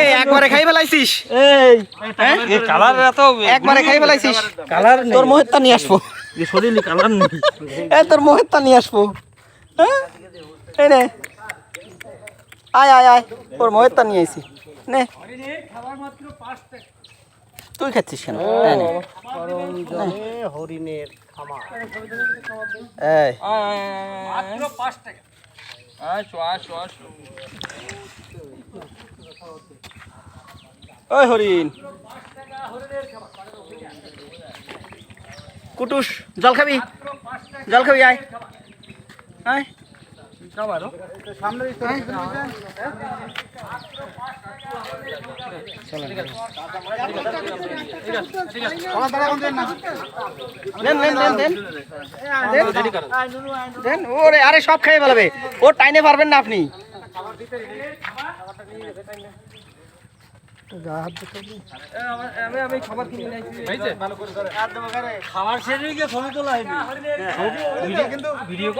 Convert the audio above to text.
এই একবারে খাই ফেলাইছিস? এই। হ্যাঁ? কালার এত একবারে খাই ফেলাইছিস? কালার তোর মোহেরটা নিয়ে আসব। শরীরে কালার নেই। এই তোর মোহেরটা নিয়ে আসব। হ্যাঁ? এই নে। আয় আয় আয়। তোর মোহেরটা নিয়ে আইছি। নে। তুই খাচ্ছিস কেন? নে, নে। হরিণের খামার। এই। মাত্র পাঁচ টাকা। আসো আসো আসো। ওই হরিণ। কুটুস জল খাবি? জল খাবি আয়। আয়। দেন দেন দেন দেন দেন। ওরে আরে সব খেয়ে ফেলাবে। ও টাইনে পারবেন না আপনি। আমি আমি খাবার কিনে নিয়েছি শেষ হয়ে গিয়ে ছবি তোলা হয়নি। কিন্তু ভিডিও